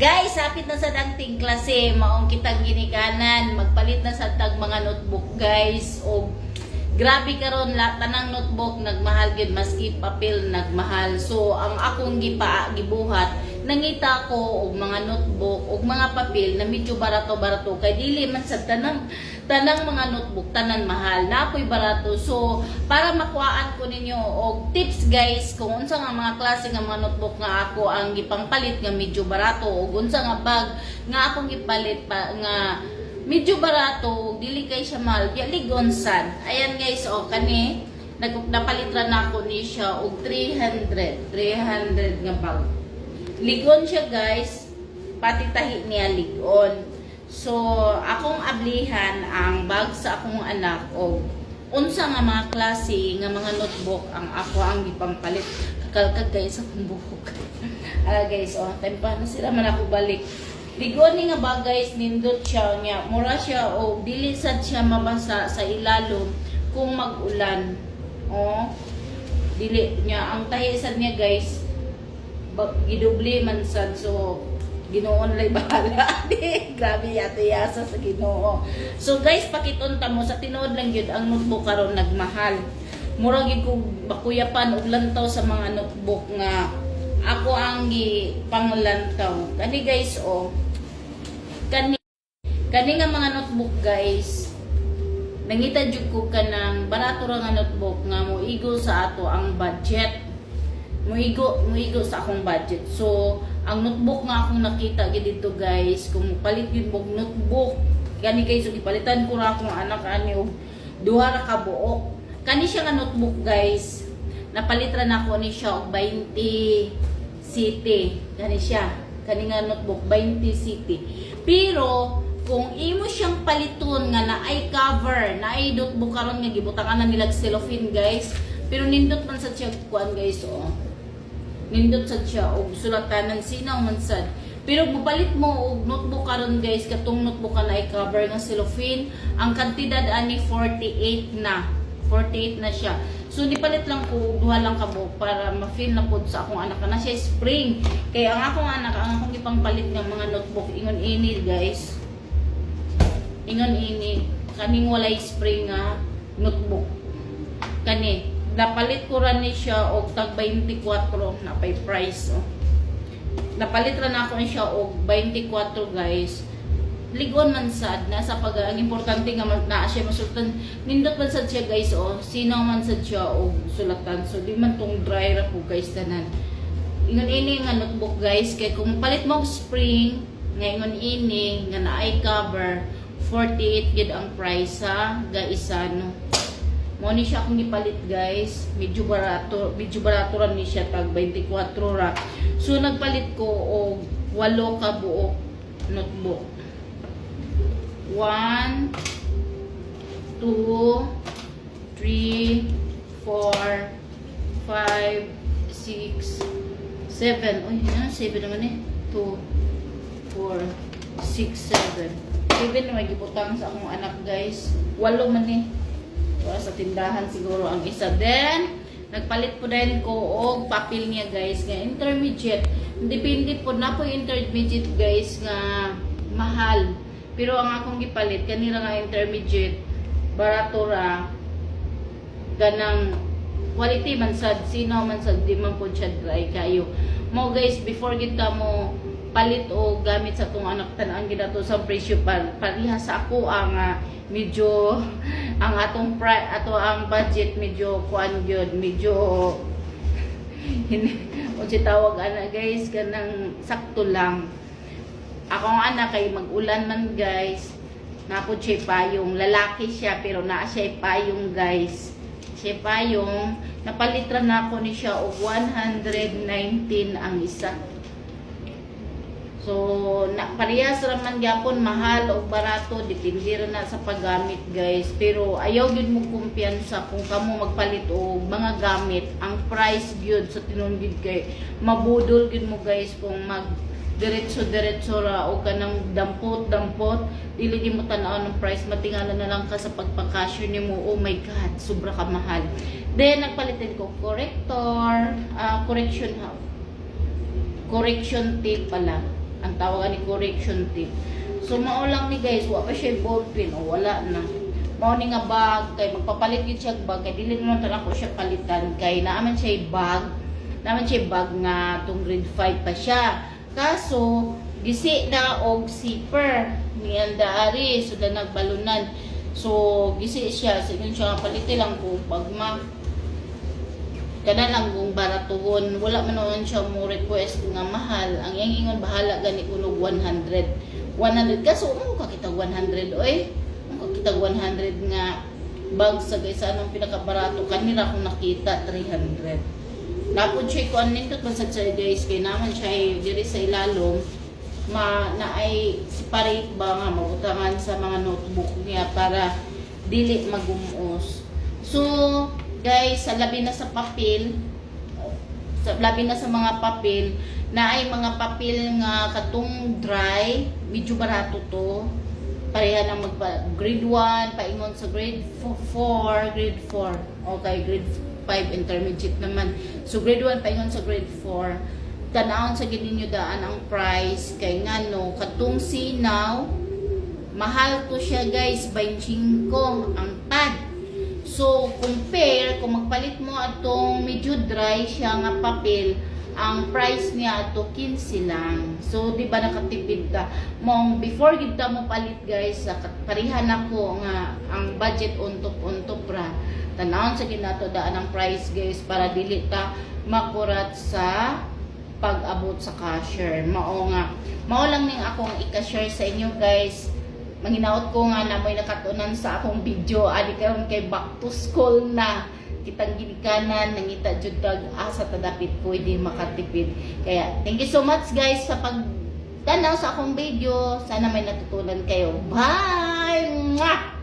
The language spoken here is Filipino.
Guys, hapit na sa dangting klase, maong kitang ginikanan, magpalit na sa tag mga notebook guys, o grabe karon la tanang notebook nagmahal gyud maski papel nagmahal. So ang akong gipa gibuhat, nangita ko og mga notebook og mga papel na medyo barato-barato. Kay dili man sa tanang tanang mga notebook tanan mahal. Napoy barato. So para makuhaan ko ninyo og tips guys kung unsa nga mga klase nga mga notebook nga ako ang gipangpalit nga medyo barato ug unsa nga bag nga akong gipalit pa nga medyo barato dili kay siya mahal. Ya ligon sad ayan guys oh kani nag napalitra na ako ni siya og 300 300 nga bag ligon siya guys pati tahi niya ligon So, akong ablihan ang bag sa akong anak o unsa nga mga klase nga mga notebook ang ako ang gipampalit kakalkag guys akong buhok. ah guys, oh, time na sila man ako balik. Ligon ni nga ba guys, nindot siya niya. Mura siya o dili sad siya mabasa sa ilalom kung mag-ulan. Oh, dili niya ang tahi sad niya guys. Gidubli man sad so Ginoon lay bahala. Grabe yata yasa sa Ginoo. So guys, pakitunta mo sa tinuod lang gyud ang notebook karon nagmahal. Mura gyud ko bakuyapan og lantaw sa mga notebook nga ako ang gi panglantaw. Kani guys oh. Kani kani nga mga notebook guys. Nangita jud ko kanang barato ra nga notebook nga moigo sa ato ang budget muigo muigo sa akong budget. So, ang notebook nga akong nakita gid dito guys, kung palit gyud og notebook, gani guys, so gipalitan ko ra akong anak ani og duha ra ka buok. Kani siya nga notebook guys. Napalit ra na ako ni siya og 20 city. Kani siya. Kani nga notebook 20 city. Pero kung imo siyang paliton nga na ay cover, na ay notebook karon nga gibutangan na nila cellophane guys. Pero nindot man sa siya kuan guys oh nindot sad siya og sulatanan sinaw man sad. Pero mupalit mo og notebook karon guys katong notebook ka na i-cover nga cellophane ang kantidad ani 48 na. 48 na siya. So nipalit lang ko duha lang ka buok para ma-feel na pod sa akong anak na siya spring. Kaya ang akong anak ang akong ipangpalit nga mga notebook ingon ini guys. Ingon ini kaning walay spring nga notebook. Kani napalit ko ra ni siya og tag 24 na pay price oh. napalit ra na ako ni siya og 24 guys. Ligon man sad nasa pag ang importante nga naa siya masultan. Nindot man sad siya guys oh. Sino man sad siya og sulatan. So di man tong dry ra po guys tanan. Ingon ini nga notebook guys kay kung palit mo spring nga ingon ini nga na ay cover 48 gid ang price sa gaisa no mo ni siya akong gipalit guys. Medyo barato, medyo barato ra ni siya tag 24 ra. So nagpalit ko og walo ka buok notebook. 1 2 3 4 5 6 7 Uy, yan, 7 naman eh. 2 4 6 7 7 na may gibutang sa akong anak guys. Walo man eh. Para sa tindahan siguro ang isa. Then, nagpalit po din ko og papel niya guys nga intermediate. Depende po na po intermediate guys nga mahal. Pero ang akong gipalit kanira nga intermediate barato ra ganang quality man sad sino man sad di man po siya dry kayo. Mo guys before kita mo palit o gamit sa tong anak tanan ginato sa presyo pa pareha sa ako ang ah, medyo ang atong pri ato ang budget medyo kuan gyud medyo o si tawag ana guys kanang sakto lang. Akong anak kay mag-ulan man guys. Napod siya payong lalaki siya pero naa siya payong guys. Siya payong napalitra na ako ni siya og 119 ang isa So, na, parehas raman gyapon mahal o barato, depende ra na sa paggamit guys. Pero ayaw gyud mo kumpiyansa kung kamo magpalit og mga gamit. Ang price gyud sa tinunggid kay mabudol gyud mo guys kung mag diretso diretso ra o kanang dampot dampot dili di mo tan-aw ng price matingala na lang ka sa pagpakasyon nimo oh my god sobra ka mahal then nagpalitin ko corrector ah, correction correction tape pala ang tawagan ni correction tip so mao lang ni guys wa pa siya ballpen o wala na. Mao ni nga bag kay magpapalit gid siya bag kay dili naman tan ako siya palitan. Kay naaman siya bag naaman siya bag nga tung grade 5 pa siya. Kaso gisi na og zipper ni Ari so da nagbalunan. So gisi siya sa ingon siya nga paliti lang ko pag ma kana lang kung baratuhon wala man naman siya mo request nga mahal. Ang iyang ingon bahala gani kunog 100 100 kaso mo ka kita 100 oy. Mo ka kita 100 nga bag sa guys anong pinakabarato. Kanila kung nakita 300 napod siya ko nindot basag sa guys kay naman siya ay diri sa ilalom ma na ay separate ba nga mabutangan sa mga notebook niya para dili magumos. So guys sa labi na sa papel sa labi na sa mga papel na ay mga papel nga katong dry medyo barato to. Pareha na magpa grade 1 paingon sa grade 4 grade 4 okay grade 5 intermediate naman. So grade 1 paingon sa grade 4 tanawon sa gid ninyo daan ang price. Kay ngano katong sinaw mahal to siya guys. 25 ang pad So, compare, kung magpalit mo atong medyo dry siya nga papel, ang price niya ato 15 lang. So, di ba nakatipid ka? Mong before gid ta mo palit guys, parihan ako nga ang budget untop-untop ra. Tanawon sa ginato daan ang price guys para dili ta makurat sa pag-abot sa cashier. Mao nga. Mao lang ning akong i-share sa inyo guys manginaot ko nga na may nakatunan sa akong video. Adi karon kay back to school na. Kitang ginikanan nangita jud kag asa ta dapit pwede makatipid. Kaya thank you so much guys sa pag tanaw sa akong video. Sana may natutunan kayo. Bye! Mwah!